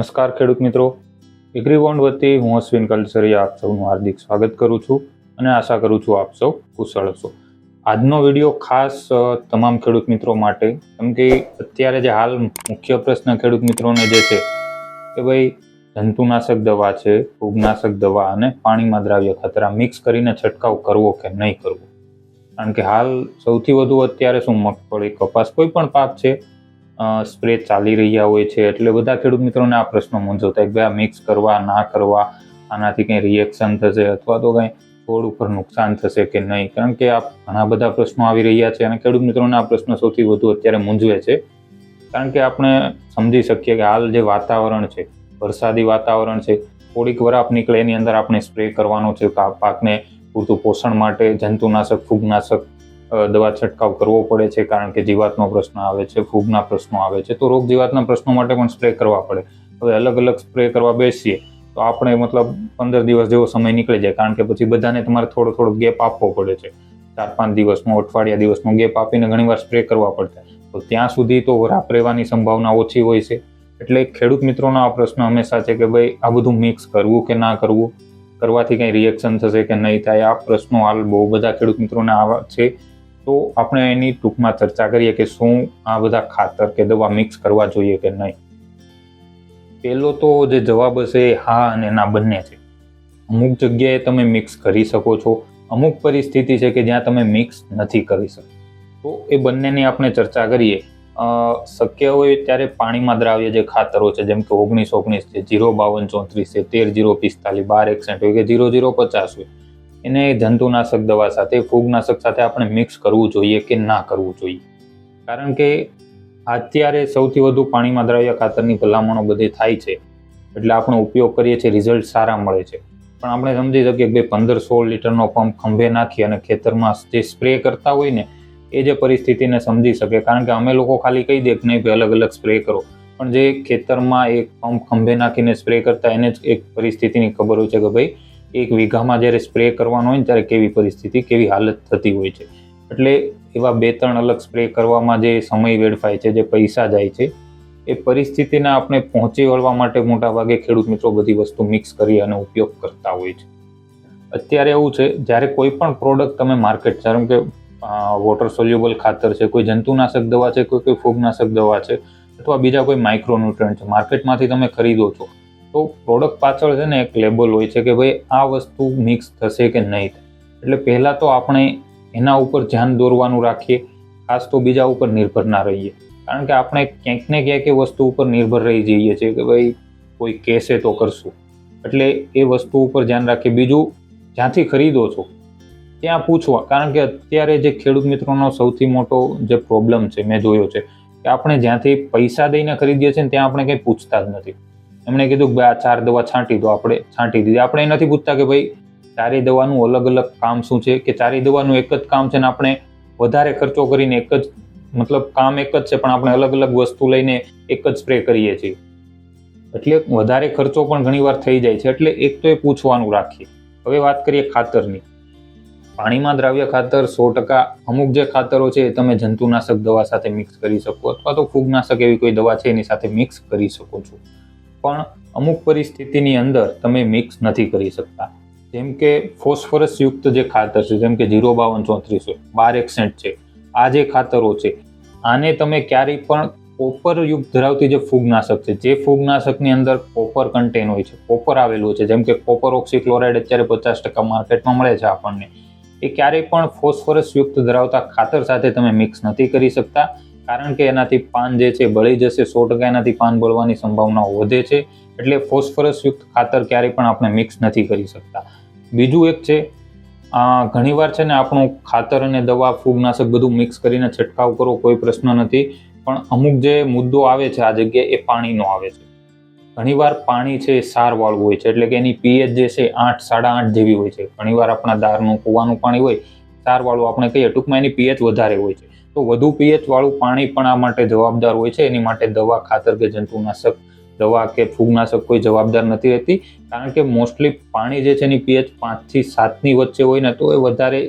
નમસ્કાર ખેડૂત મિત્રો. એગ્રીબોન્ડ વતી હું અશ્વિન કલ્સરિયા આપ સૌનું હાર્દિક સ્વાગત કરું છું અને આશા કરું છું આપ સૌ કુશળ હશો. આજનો વીડિયો ખાસ તમામ ખેડૂત મિત્રો માટે, કેમ કે અત્યારે જે હાલ મુખ્ય પ્રશ્ન ખેડૂત મિત્રોને જે છે કે ભાઈ, જંતુનાશક દવા છે, ફૂગનાશક દવા અને પાણીમાં દ્રાવ્ય ખતરા મિક્સ કરીને છંટકાવ કરવો કે નહીં કરવો? કારણ કે હાલ સૌથી વધુ અત્યારે શું મગફળી, કપાસ કોઈ પણ પાક છે સ્પ્રે ચાલી રહ્યા હોય છે. એટલે બધા ખેડૂત મિત્રોને આ પ્રશ્ન મૂંઝવતા કે ભાઈ મિક્સ કરવા, ના કરવા, આનાથી કંઈ રિએક્શન થશે અથવા તો કંઈ છોડ ઉપર નુકસાન થશે કે નહીં? કારણ કે આ ઘણા બધા પ્રશ્નો આવી રહ્યા છે અને ખેડૂત મિત્રોને આ પ્રશ્ન સૌથી વધુ અત્યારે મૂંઝવે છે. કારણ કે આપણે સમજી શકીએ કે હાલ જે વાતાવરણ છે, વરસાદી વાતાવરણ છે, થોડીક વરાપ નીકળે એની અંદર આપણે સ્પ્રે કરવાનો છે. પાકને પૂરતું પોષણ માટે જંતુનાશક, ફૂગનાશક દવા છંટકાવ કરવો પડે છે કારણ કે જીવાતનો પ્રશ્ન આવે છે, ફૂગના પ્રશ્નો આવે છે, તો રોગ જીવાતના પ્રશ્નો માટે પણ સ્પ્રે કરવા પડે. હવે અલગ અલગ સ્પ્રે કરવા બેસીએ, તો આપણે મતલબ પંદર દિવસ જેવો સમય નીકળી જાય કારણ કે પછી બધાને તમારે થોડો થોડો ગેપ આપવો પડે છે. ચાર પાંચ દિવસનો, અઠવાડિયા દિવસનો ગેપ આપીને ઘણીવાર સ્પ્રે કરવા પડતા. તો ત્યાં સુધી તો વરાપ રહેવાની સંભાવના ઓછી હોય છે. એટલે ખેડૂત મિત્રોનો આ પ્રશ્ન હંમેશા છે કે ભાઈ, આ બધું મિક્સ કરવું કે ના કરવું? કરવાથી કંઈ રિએક્શન થશે કે નહીં થાય? આ પ્રશ્નો હાલ બહુ બધા ખેડૂત મિત્રોને આવા છે. તો આપણે એની ટૂંકમાં ચર્ચા કરીએ કે શું આ બધા ખાતર કે દવા મિક્સ કરવા જોઈએ કે નહીં? પહેલો તો જે જવાબ હશે હા અને ના બંને છે. અમુક જગ્યાએ તમે મિક્સ કરી શકો છો. અમુક પરિસ્થિતિ છે કે જ્યાં તમે મિક્સ નથી કરી શકતા તો એ બંનેની આપણે ચર્ચા કરીએ. શક્ય હોય ત્યારે પાણીમાં દ્રાવ્ય જે ખાતરો છે, જેમ કે ઓગણીસ ઓગણીસ છે, જીરો બાવન ચોત્રીસ છે, તેર જીરો પિસ્તાલીસ, બાર એકસઠ હોય કે જીરો જીરો પચાસ હોય એને જંતુનાશક દવા સાથે, ફૂગનાશક સાથે આપણે મિક્સ કરવું જોઈએ કે ના કરવું જોઈએ. કારણ કે અત્યારે સૌથી વધુ પાણીમાં દ્રાવ્ય ખાતરની ભલામણો બધી થાય છે. એટલે આપણે ઉપયોગ કરીએ છીએ રિઝલ્ટ સારા મળે છે. પણ આપણે સમજી શકીએ કે ભાઈ પંદર સોળ લીટરનો પંપ ખંભે નાખી અને ખેતરમાં જે સ્પ્રે કરતા હોય ને, એ જે પરિસ્થિતિને સમજી શકે. કારણ કે અમે લોકો ખાલી કહી દે કે નહીં ભાઈ અલગ અલગ સ્પ્રે કરો. પણ જે ખેતરમાં એક પંપ ખંભે નાખીને સ્પ્રે કરતા, એને જ એક પરિસ્થિતિની ખબર હોય છે કે ભાઈ એક વીઘામાં જ્યારે સ્પ્રે કરવાનો હોય ને ત્યારે કેવી પરિસ્થિતિ, કેવી હાલત થતી હોય છે. એટલે એવા બે ત્રણ અલગ સ્પ્રે કરવામાં જે સમય વેડફાય છે, જે પૈસા જાય છે, એ પરિસ્થિતિને આપણે પહોંચી વળવા માટે મોટાભાગે ખેડૂત મિત્રો બધી વસ્તુ મિક્સ કરી અને ઉપયોગ કરતા હોય છે. અત્યારે એવું છે, જ્યારે કોઈ પણ પ્રોડક્ટ તમે માર્કેટ જેમ કે વોટર સોલ્યુબલ ખાતર છે, કોઈ જંતુનાશક દવા છે, કોઈ કોઈ ફૂગનાશક દવા છે, અથવા બીજા કોઈ માઇક્રોન્યુટ્રન્ટ છે માર્કેટમાંથી તમે ખરીદો છો તો પ્રોડક્ટ પાછળ છે ને એક લેબલ હોય છે કે ભાઈ આ વસ્તુ મિક્સ થશે કે નહીં એટલે પહેલાં તો આપણે એના ઉપર ધ્યાન દોરવાનું રાખીએ, ખાસ તો બીજા ઉપર નિર્ભર ના રહીએ. કારણ કે આપણે ક્યાંક ને ક્યાંક એ વસ્તુ ઉપર નિર્ભર રહી જઈએ છીએ કે ભાઈ કોઈ કહેશે તો કરશું. એટલે એ વસ્તુ ઉપર ધ્યાન રાખીએ. બીજું, જ્યાંથી ખરીદો છો, ત્યાં પૂછવા. કારણ કે અત્યારે જે ખેડૂત મિત્રોનો સૌથી મોટો જે પ્રોબ્લેમ છે, મેં જોયો છે, કે આપણે જ્યાંથી પૈસા દઈને ખરીદીએ છીએ ત્યાં આપણે કંઈ પૂછતા જ નથી. એમણે કીધું કે ભાઈ આ ચાર દવા છાંટી દો આપણે, છાંટી દીધી. આપણે નથી પૂછતા કે ભાઈ ચારેય દવાનું અલગ અલગ કામ શું છે? કે ચારેય દવાનું એક જ કામ છે ને આપણે વધારે ખર્ચો કરીને એક જ, મતલબ કામ એક જ છે, પણ આપણે અલગ અલગ વસ્તુ લઈને એક જ સ્પ્રે કરીએ છીએ. એટલે વધારે ખર્ચો પણ ઘણીવાર થઈ જાય છે. એટલે એક તો એ પૂછવાનું રાખીએ. હવે વાત કરીએ ખાતરની. પાણીમાં દ્રાવ્ય ખાતર સો ટકા અમુક જે ખાતરો છે એ તમે જંતુનાશક દવા સાથે મિક્સ કરી શકો, અથવા તો ફૂગનાશક એવી કોઈ દવા છે એની સાથે મિક્સ કરી શકો છો. પણ અમુક પરિસ્થિતિની અંદર તમે મિક્સ નથી કરી શકતા. જેમ કે ફોસ્ફરસ યુક્ત જે ખાતર છે, જેમ કે જીરો બાવન ચોત્રીસ બાર એકસઠ છે, આ જે ખાતરો છે, આને તમે ક્યારેય પણ કોપર યુક્ત ધરાવતી જે ફૂગનાશક છે, જે ફૂગનાશકની અંદર કોપર કન્ટેન હોય છે, કોપર આવેલું છે, જેમ કે કોપર ઓક્સિક્લોરાઇડ અત્યારે પચાસ ટકા માર્કેટમાં મળે છે આપણને, એ ક્યારેય પણ ફોસ્ફરસ યુક્ત ધરાવતા ખાતર સાથે તમે મિક્સ નથી કરી શકતા. કારણ કે એનાથી પાન જે છે બળી જશે, સો ટકા એનાથી પાન બળવાની સંભાવનાઓ વધે છે, એટલે ફોસ્ફરસયુક્ત ખાતર ક્યારેય પણ આપણે મિક્સ નથી કરી શકતા. બીજું એક છે ઘણીવાર છે ને આપણું ખાતર અને દવા, ફૂગનાશક બધું મિક્સ કરીને છંટકાવ કરો કોઈ પ્રશ્ન નથી, પણ અમુક જે મુદ્દો આવે છે આ જગ્યાએ એ પાણીનો આવે છે. ઘણીવાર પાણી છે એ સારવાળું હોય છે, એટલે કે એની પીએચ જે છે આઠ, સાડા આઠ જેવી હોય છે. ઘણીવાર આપણા દારનું કૂવાનું પાણી હોય, સારવાળું આપણે કહીએ ટૂંકમાં એની પીએચ વધારે હોય છે. તો વધુ પીએચ વાળું પાણી પણ આ માટે જવાબદાર હોય છે. એની માટે દવા, ખાતર કે જંતુનાશક, દવા કે ફૂગનાશક કોઈ જવાબદાર નથી રહેતી. કારણ કે મોસ્ટલી પાણી જે છે એની પીએચ પાંચથી સાતની વચ્ચે હોય ને તો એ વધારે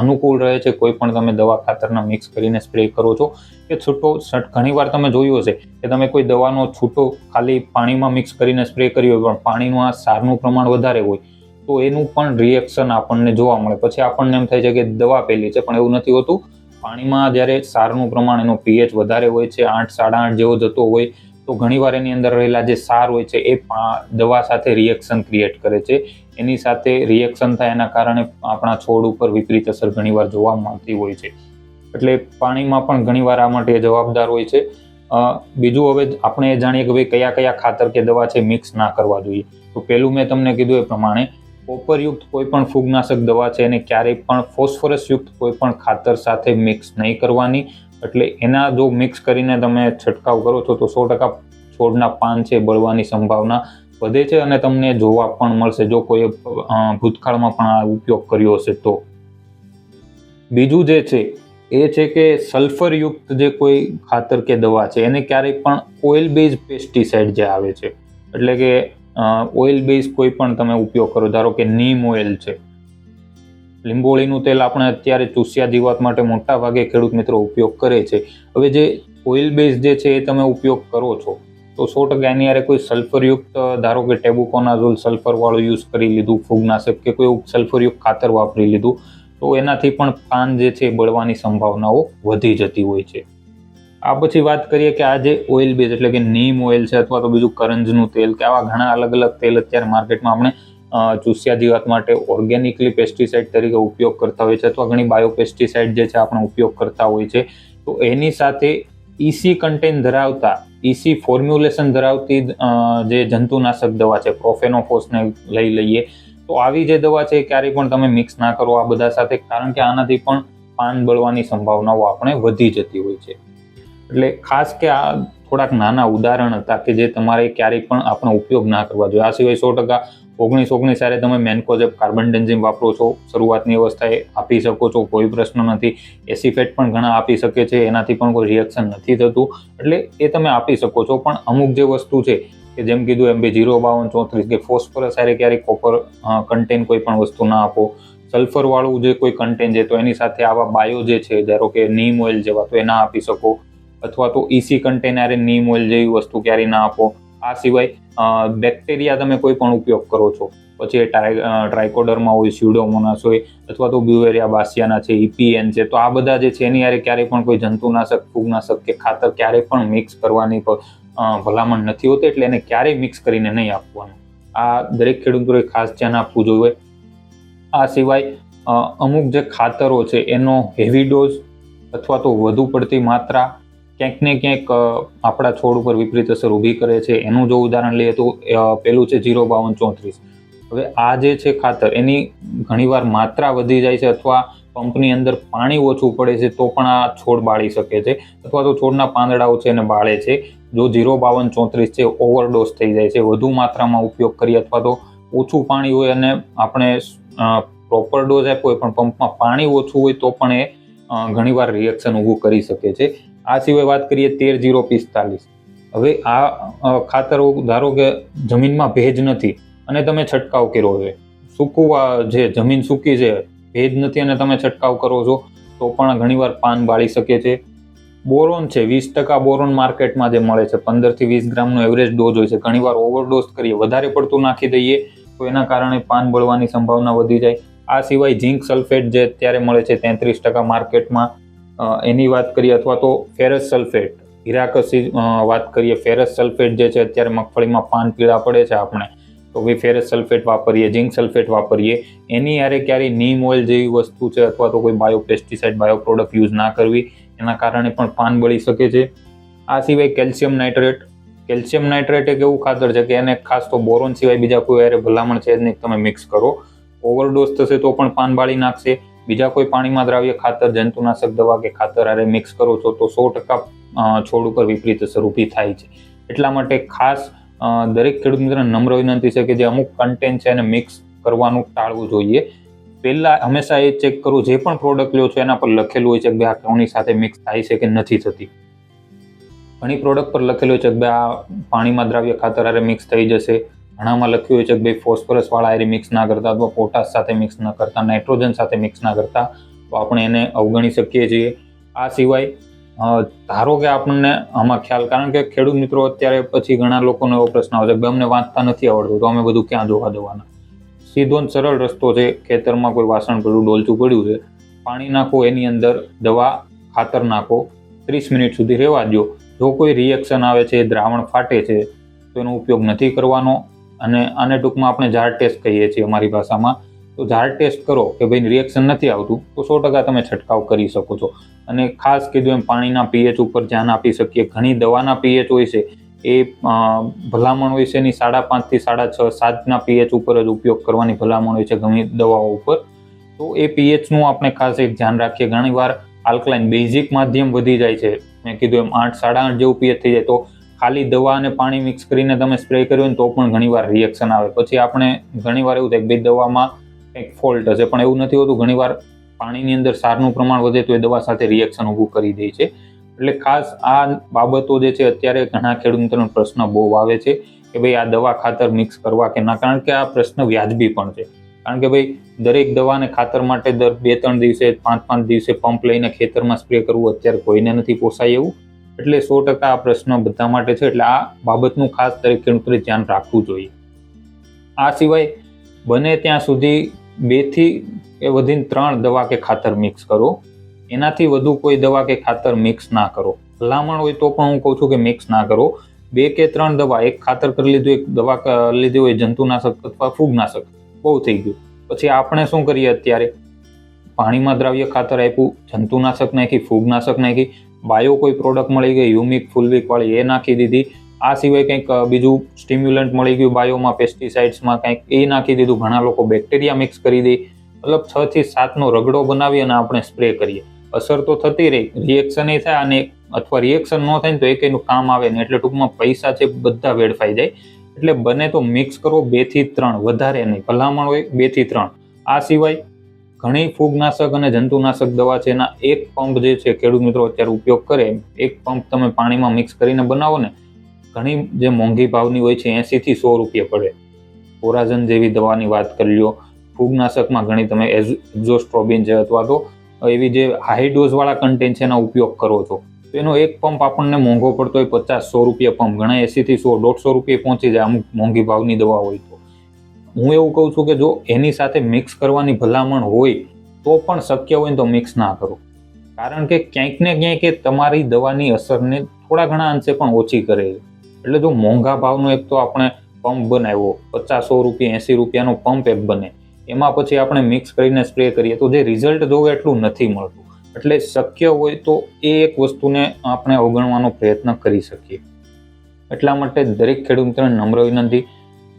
અનુકૂળ રહે છે. કોઈ પણ તમે દવા, ખાતરના મિક્સ કરીને સ્પ્રે કરો છો. કે છૂટો સટ ઘણીવાર તમે જોયું હશે કે તમે કોઈ દવાનો છૂટો ખાલી પાણીમાં મિક્સ કરીને સ્પ્રે કર્યો હોય, પણ પાણીનું આ સારનું પ્રમાણ વધારે હોય, તો એનું પણ રિએક્શન આપણને જોવા મળે. પછી આપણને એમ થાય છે કે દવા પેલી છે, પણ એવું નથી હોતું. પાણીમાં જ્યારે સારનું પ્રમાણ એનો પીએચ વધારે હોય છે, આઠ, સાડા આઠ જેવો જતો હોય, તો ઘણીવાર એની અંદર રહેલા જે સાર હોય છે, એ દવા સાથે રિએક્શન ક્રિએટ કરે છે. એની સાથે રિએક્શન થાય એના કારણે આપણા છોડ ઉપર વિપરીત અસર ઘણીવાર જોવા મળતી હોય છે. એટલે પાણીમાં પણ ઘણીવાર આ માટે જવાબદાર હોય છે. બીજું હવે આપણે જાણીએ કે ભાઈ કયા કયા ખાતર કે દવા છે મિક્સ ના કરવા જોઈએ. તો પહેલું મેં તમને કીધું એ પ્રમાણે કોપરયુક્ત કોઈ પણ ફૂગનાશક દવા છે, એને ક્યારેય પણ ફોસ્ફરસયુક્ત કોઈ પણ ખાતર સાથે મિક્સ નહીં કરવાની. એટલે એના જો મિક્સ કરીને તમે છંટકાવ કરો છો, તો સો ટકા છોડના પાન છે, બળવાની સંભાવના વધે છે અને તમને જોવા પણ મળશે. જો કોઈ ભૂતકાળમાં પણ આ ઉપયોગ કર્યો હશે તો. બીજું જે છે, એ છે કે સલ્ફરયુક્ત જે કોઈ ખાતર કે દવા છે, એને ક્યારેય પણ ઓઇલ બેઝ પેસ્ટિસાઇડ જે આવે છે. એટલે કે ઓઇલ બેઝ કોઈ પણ તમે ઉપયોગ કરો, ધારો કે નીમ ઓઇલ છે. લીંબોળીનું તેલ આપણે અત્યારે ચૂસ્યા જીવાત માટે મોટા ભાગે ખેડૂત મિત્રો ઉપયોગ કરે છે. હવે જે ઓઇલ બેઝ જે છે એ તમે ઉપયોગ કરો છો, તો સો ટકા એની યારે કોઈ સલ્ફરયુક્ત ધારો કે ટેબુકોનાઝોલ સલ્ફરવાળું યુઝ કરી લીધું, ફૂગનાશક કે કોઈ સલ્ફરયુક્ત ખાતર વાપરી લીધું, તો એનાથી પણ પાન જે છે બળવાની સંભાવનાઓ વધી જતી હોય છે. આ પછી વાત કરીએ કે આ જે ઓઇલ બેઝ એટલે કે નીમ ઓઇલ છે અથવા તો બીજું કરંજનું તેલ કે આવા ઘણા અલગ અલગ તેલ અત્યારે માર્કેટમાં આપણે ચૂસ્યા જીવાત માટે ઓર્ગેનિકલી પેસ્ટિસાઇડ તરીકે ઉપયોગ કરતા હોય છે અથવા ઘણી બાયો પેસ્ટિસાઇડ જે છે આપણે ઉપયોગ કરતા હોય છે. તો એની સાથે ઈસી કન્ટેન ધરાવતા ઈસી ફોર્મ્યુલેશન ધરાવતી જે જંતુનાશક દવા છે પ્રોફેનોફોસને લઈ લઈએ, તો આવી જે દવા છે એ ક્યારેય પણ તમે મિક્સ ના કરો આ બધા સાથે, કારણ કે આનાથી પણ પાન બળવાની સંભાવનાઓ આપણે વધી જતી હોય છે. એટલે ખાસ કે આ થોડાક નાના ઉદાહરણ હતા કે જે તમારે ક્યારેય પણ આપણો ઉપયોગ ના કરવા જોઈએ. આ સિવાય સો ટકા ઓગણીસ ઓગણીસ સારે તમે મેન્કોઝેપ કાર્બન ડેન્ઝિમ વાપરો છો, શરૂઆતની અવસ્થાએ આપી શકો છો, કોઈ પ્રશ્ન નથી. એસિફેટ પણ ઘણા આપી શકે છે, એનાથી પણ કોઈ રિએક્શન નથી થતું. એટલે એ તમે આપી શકો છો. પણ અમુક જે વસ્તુ છે કે જેમ કીધું એમ બી જીરો બાવન ચોત્રીસ કે ફોસ્ફરસ સારે ક્યારેય કોપર કન્ટેન કોઈ પણ વસ્તુ ના આપો. સલ્ફરવાળું જે કોઈ કન્ટેન છે તો એની સાથે આવા બાયો જે છે, ધારો કે નીમ ઓઇલ જેવા, તો એ ના આપી શકો. અથવા તો ઈસી કન્ટેનરે નીમ ઓઇલ જેવી વસ્તુ ક્યારેય ના આપો. આ સિવાય બેક્ટેરિયા તમે કોઈ પણ ઉપયોગ કરો છો. પછી એ ટ્રાઇકોડરમાં હોય સ્યુડોમોનાસ હોય, અથવા તો બ્યુવેરિયા બાસિયાના છે ઇપીએન છે, તો આ બધા જે છે એની યારે ક્યારેય પણ કોઈ જંતુનાશક, ફૂગનાશક કે ખાતર ક્યારેય પણ મિક્સ કરવાની ભલામણ નથી હોતી, એટલે એને ક્યારેય મિક્સ કરીને નહીં આપવાનું. આ દરેક ખેડૂતોએ ખાસ ધ્યાન આપવું જોઈએ. આ સિવાય અમુક જે ખાતરો છે, એનો હેવી ડોઝ અથવા તો વધુ પડતી માત્રા ક્યાંક ને ક્યાંક આપણા છોડ ઉપર વિપરીત અસર ઊભી કરે છે. એનું જો ઉદાહરણ લઈએ તો પેલું છે જીરો બાવન ચોત્રીસ. હવે આ જે છે ખાતર, એની ઘણીવાર માત્રા વધી જાય છે અથવા પંપની અંદર પાણી ઓછું પડે છે તો પણ આ છોડ બાળી શકે છે અથવા તો છોડના પાંદડાઓ છે એને બાળે છે. જો જીરો બાવન ચોત્રીસ છે, ઓવરડોઝ થઈ જાય છે, વધુ માત્રામાં ઉપયોગ કરીએ અથવા તો ઓછું પાણી હોય અને આપણે પ્રોપર ડોઝ આપ્યો હોય પણ પંપમાં પાણી ઓછું હોય તો પણ એ ઘણીવાર રિએક્શન ઊભું કરી શકે છે. આ સિવાય વાત કરીએ તેર જીરો પિસ્તાલીસ. હવે આ ખાતર ધારો કે જમીનમાં ભેજ નથી અને તમે છંટકાવ કર્યો છે. સૂકું જે જમીન સૂકી છે, ભેજ નથી અને તમે છંટકાવ કરો છો, તો પણ ઘણીવાર પાન બાળી શકે છે. બોરોન છે, વીસ ટકા બોરોન માર્કેટમાં જે મળે છે, પંદરથી વીસ ગ્રામનો એવરેજ ડોઝ હોય છે. ઘણીવાર ઓવરડોઝ કરીએ, વધારે પડતું નાખી દઈએ, તો એના કારણે પાન બળવાની સંભાવના વધી જાય. આ સિવાય ઝીંક સલ્ફેટ જે અત્યારે મળે છે, તેત્રીસ ટકા માર્કેટમાં એની વાત કરીએ અથવા તો ફેરસ સલ્ફેટ હિરાકસી વાત કરીએ, ફેરસ સલ્ફેટ જે છે અત્યારે મગફળીમાં પાન પીળા પડે છે આપણે, તો ભાઈ ફેરસ સલ્ફેટ વાપરીએ, ઝીંક સલ્ફેટ વાપરીએ. એની યારે ક્યારેય નીમ ઓઇલ જેવી વસ્તુ છે અથવા તો કોઈ bio pesticide bio product use ના કરવી, એના કારણે પણ પાન બળી શકે છે. આ સિવાય કેલ્શિયમ નાઇટ્રેટ કેલ્શિયમ નાઇટ્રેટ એક એવું ખાતર છે કે એને ખાસ તો બોરોન સિવાય બીજા કોઈ યારે ભલામણ છે જ નહીં તમે મિક્સ કરો. ઓવરડોઝ થશે તો પણ પાન બાળી નાખશે. બીજા કોઈ પાણીમાં દ્રાવ્ય ખાતર, જંતુનાશક દવા કે ખાતર હારે મિક્સ કરો છો તો સો ટકા છોડ ઉપર વિપરીત અસર ઊભી થાય છે. એટલા માટે ખાસ દરેક ખેડૂત મિત્રને નમ્ર વિનંતી છે કે જે અમુક કન્ટેન્ટ છે એને મિક્સ કરવાનું ટાળવું જોઈએ. પહેલાં હંમેશા એ ચેક કરવું જે પણ પ્રોડક્ટ લ્યો છો એના પર લખેલું હોય છે કે આ કોની સાથે મિક્સ થાય છે કે નથી થતી. ઘણી પ્રોડક્ટ પર લખેલું છે કે આ પાણીમાં દ્રાવ્ય ખાતર હારે મિક્સ થઈ જશે. ઘણામાં લખ્યું હોય છે કે ભાઈ ફોસ્ફરસવાળા આયરી મિક્સ ના કરતા અથવા પોટાશ સાથે મિક્સ ન કરતા, નાઇટ્રોજન સાથે મિક્સ ના કરતા, તો આપણે એને અવગણી શકીએ છીએ. આ સિવાય ધારો કે આપણને આમાં ખ્યાલ, કારણ કે ખેડૂત મિત્રો અત્યારે પછી ઘણા લોકોનો એવો પ્રશ્ન આવે છે કે અમને વાંચતા નથી આવડતું, તો અમે બધું ક્યાં જોવા દેવાના? સીધો સરળ રસ્તો છે, ખેતરમાં કોઈ વાસણ પડ્યું, ડોલચું પડ્યું છે, પાણી નાખો, એની અંદર દવા ખાતર નાખો, ત્રીસ મિનિટ સુધી રહેવા દો જો કોઈ રિએક્શન આવે છે, દ્રાવણ ફાટે છે, તો એનો ઉપયોગ નથી કરવાનો. અને આને ટૂંકમાં આપણે ઝાડ ટેસ્ટ કહીએ છીએ અમારી ભાષામાં. તો ઝાડ ટેસ્ટ કરો કે ભાઈ રિએક્શન નથી આવતું, તો સો ટકા તમે છંટકાવ કરી શકો છો. અને ખાસ કીધું એમ, પાણીના પીએચ ઉપર ધ્યાન આપી શકીએ. ઘણી દવાના પીએચ હોય છે, એ ભલામણ હોય છે એની સાડા પાંચથી સાડા છ, સાતના પીએચ ઉપર જ ઉપયોગ કરવાની ભલામણ હોય છે ઘણી દવાઓ ઉપર. તો એ પીએચનું આપણે ખાસ એક ધ્યાન રાખીએ. ઘણીવાર આલ્કલાઇન બેઝિક માધ્યમ વધી જાય છે. મેં કીધું એમ, આઠ, સાડા આઠ જેવું પીએચ થઈ જાય તો ખાલી દવા અને પાણી મિક્સ કરીને તમે સ્પ્રે કર્યું ને તો પણ ઘણીવાર રિએક્શન આવે. પછી આપણે ઘણીવાર એવું થાય કે ભાઈ દવામાં કંઈક ફોલ્ટ હશે, પણ એવું નથી હોતું. ઘણીવાર પાણીની અંદર સારનું પ્રમાણ વધે તો એ દવા સાથે રિએક્શન ઊભું કરી દે છે. એટલે ખાસ આ બાબતો જે છે અત્યારે ઘણા ખેડૂત મિત્રોનો પ્રશ્ન બહુ આવે છે કે ભાઈ આ દવા ખાતર મિક્સ કરવા કે ના. કારણ કે આ પ્રશ્ન વ્યાજબી પણ છે. કારણ કે ભાઈ દરેક દવાને ખાતર માટે દર બે ત્રણ દિવસે, પાંચ પાંચ દિવસે પંપ લઈને ખેતરમાં સ્પ્રે કરવું અત્યારે કોઈને નથી પોસાય એવું. એટલે સો ટકા આ પ્રશ્ન બધા માટે છે. એટલે આ બાબતનું ખાસ દરેક ખેડૂતોએ ધ્યાન રાખવું જોઈએ. આ સિવાય બને ત્યાં સુધી બેથી કે વધીને ત્રણ દવા કે ખાતર મિક્સ કરો. એનાથી વધુ કોઈ દવા કે ખાતર મિક્સ ના કરો. ભલામણ હોય તો પણ હું કહું છું કે મિક્સ ના કરો. બે કે ત્રણ દવા, એક ખાતર કરી લીધું, એક દવા લીધી હોય જંતુનાશક અથવા ફૂગનાશક, બહુ થઈ ગયું. પછી આપણે શું કરીએ અત્યારે? પાણીમાં દ્રાવ્ય ખાતર આપ્યું, જંતુનાશક નાખી, ફૂગનાશક નાખી બાયો કોઈ પ્રોડક્ટ મળી ગઈ યુમિક ફૂલવિક વાળી, એ નાખી દીધી. આ સિવાય કંઈક બીજું સ્ટિમ્યુલન્ટ મળી ગયું બાયોમાં પેસ્ટિસાઇડ્સમાં કંઈક, એ નાખી દીધું. ઘણા લોકો બેક્ટેરિયા મિક્સ કરી દે. મતલબ છ થી સાતનો રગડો બનાવી અને આપણે સ્પ્રે કરીએ. અસર તો થતી રહી. રિએક્શન એ થાય અને અથવા રિએક્શન ન થાય ને તો એક એનું કામ આવે ને એટલે ટૂંકમાં પૈસા છે બધા વેડફાઈ જાય. એટલે બને તો મિક્સ કરો બેથી ત્રણ. વધારે નહીં. ભલામણ હોય બેથી ત્રણ. આ સિવાય ઘણી ફૂગનાશક અને જંતુનાશક દવા છે. એના એક પંપ જે છે, ખેડૂત મિત્રો અત્યારે ઉપયોગ કરે, એક પંપ તમે પાણીમાં મિક્સ કરીને બનાવો ને, ઘણી જે મોંઘી ભાવની હોય છે એંસીથી સો રૂપિયા પડે. કોરાઝન જેવી દવાની વાત કરી લો. ફૂગનાશકમાં ઘણી તમે એક્ઝોસ્ટ્રોબિન છે અથવા તો એવી જે હાઈ ડોઝ વાળા કન્ટેન્ટ છે એનો ઉપયોગ કરો છો. તો એનો એક પંપ આપણને મોંઘો પડતો હોય પચાસ સો રૂપિયા પંપ, ઘણા એંસીથી સો, દોઢસો રૂપિયા પહોંચી જાય અમુક મોંઘી ભાવની દવા હોય તો. હું એવું કહું છું કે જો એની સાથે મિક્સ કરવાની ભલામણ હોય, તો પણ શક્ય હોય તો મિક્સ ના કરો. કારણ કે ક્યાંક ને ક્યાંક એ તમારી દવાની અસરને થોડા ઘણા અંશે પણ ઓછી કરે છે. એટલે જો મોંઘા ભાવનો એક તો આપણે પંપ બનાવ્યો, પચાસો રૂપિયા, એંસી રૂપિયાનો પંપ એક બને, એમાં પછી આપણે મિક્સ કરીને સ્પ્રે કરીએ, તો જે રિઝલ્ટ જોવે એટલું નથી મળતું. એટલે શક્ય હોય તો એ એક વસ્તુને આપણે અવગણવાનો પ્રયત્ન કરી શકીએ. એટલા માટે દરેક ખેડૂત મિત્રને નમ્ર વિનંતી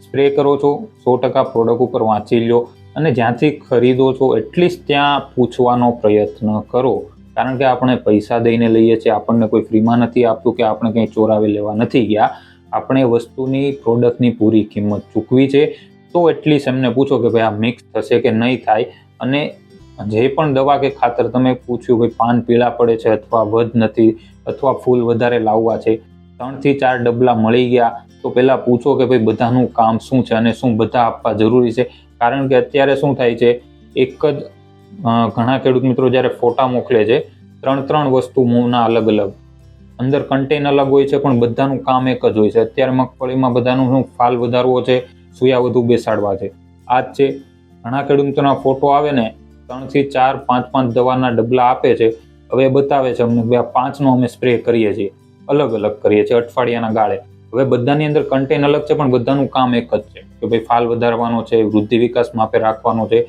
સ્પ્રે કરો છો, સો ટકા પ્રોડક્ટ ઉપર વાંચી લો અને જ્યાંથી ખરીદો છો, એટલીસ્ટ ત્યાં પૂછવાનો પ્રયત્ન કરો. કારણ કે આપણે પૈસા દઈને લઈએ છીએ, આપણને કોઈ ફ્રીમાં નથી આપતું કે આપણે કંઈ ચોરાવી લેવા નથી ગયા. આપણે વસ્તુની પ્રોડક્ટની પૂરી કિંમત ચૂકવી છે. તો એટલીસ્ટ એમને પૂછો કે ભાઈ આ મિક્સ થશે કે નહીં થાય? અને જે પણ દવા કે ખાતર તમે પૂછ્યું ભાઈ પાન પીળા પડે છે અથવા વધ નથી, અથવા ફૂલ વધારે લાવવા છે ત્રણથી ચાર ડબલા મળી ગયા. તો પહેલાં પૂછો કે ભાઈ બધાનું કામ શું છે અને શું બધા આપવા જરૂરી છે? કારણ કે અત્યારે શું થાય છે, એક જ ઘણા ખેડૂત મિત્રો જ્યારે ફોટા મોકલે છે, ત્રણ ત્રણ વસ્તુ મૂળના અલગ અલગ. અંદર કન્ટેન અલગ હોય છે, પણ બધાનું કામ એક જ હોય છે. અત્યારે મગફળીમાં બધાનું શું, ફાલ વધારવો છે, સુયા વધુ બેસાડવા છે. આ જ છે, ઘણા ખેડૂત મિત્રોના ફોટો આવે ને, ત્રણથી ચાર પાંચ પાંચ દવાના ડબલા આપે છે. હવે બતાવે છે અમને આ પાંચનો અમે સ્પ્રે કરીએ છીએ. અલગ અલગ કરીએ છીએ, અઠવાડિયાના ગાળે. હવે બધાની અંદર કન્ટેન અલગ છે, પણ બધાનું કામ એક જ છે. કે ભાઈ ફાલ વધારવાનો છે, વૃદ્ધિ વિકાસ માપે રાખવાનો છે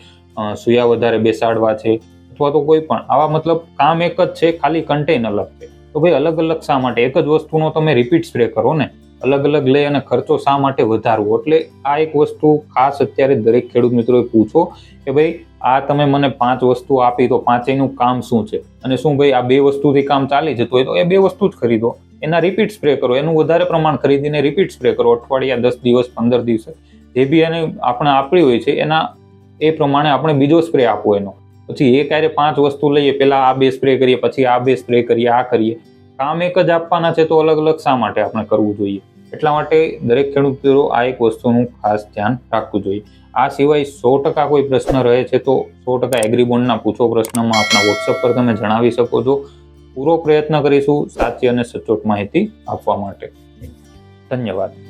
સુયા વધારે બેસાડવા છે, અથવા તો કોઈ પણ. આવા મતલબ કામ એક જ છે, ખાલી કન્ટેન અલગ છે. તો ભાઈ અલગ અલગ શા માટે? એક જ વસ્તુનો તમે રિપીટ સ્પ્રે કરો ને. અલગ અલગ લઈ અને ખર્ચો શા માટે વધારવો? એટલે આ એક વસ્તુ ખાસ અત્યારે દરેક ખેડૂત મિત્રોએ પૂછો કે ભાઈ, આ તમે મને પાંચ વસ્તુ આપી તો પાંચેયનું કામ શું છે? અને શું ભાઈ આ બે વસ્તુથી કામ ચાલી જતું હોય તો એ બે વસ્તુ જ ખરીદો. એના રિપીટ સ્પ્રે કરો. એનું વધારે પ્રમાણ ખરીદીને રિપીટ સ્પ્રે કરો. અઠવાડિયા, દસ દિવસ, પંદર દિવસે જે. બી એને આપણે આપણી હોય છે, એના એ પ્રમાણે આપણે બીજો સ્પ્રે આપવો એનો. પછી એ ક્યારે પાંચ વસ્તુ લઈએ પહેલાં આ બે સ્પ્રે કરીએ, પછી આ બે સ્પ્રે કરીએ, આ કરીએ. કામ એક જ આપવાના છે તો અલગ અલગ શા માટે આપણે કરવું જોઈએ? એટલા માટે દરેક ખેડૂતો આ એક વસ્તુનું ખાસ ધ્યાન રાખવું જોઈએ. આ સિવાય સો ટકા કોઈ પ્રશ્ન રહે છે તો સો ટકા એગ્રીબોન્ડના પૂછો પ્રશ્નમાં આપણા વોટ્સઅપ પર તમે જણાવી શકો છો. પૂરો પ્રયત્ન કરીશું સાચી અને સચોટ માહિતી આપવા માટે. ધન્યવાદ.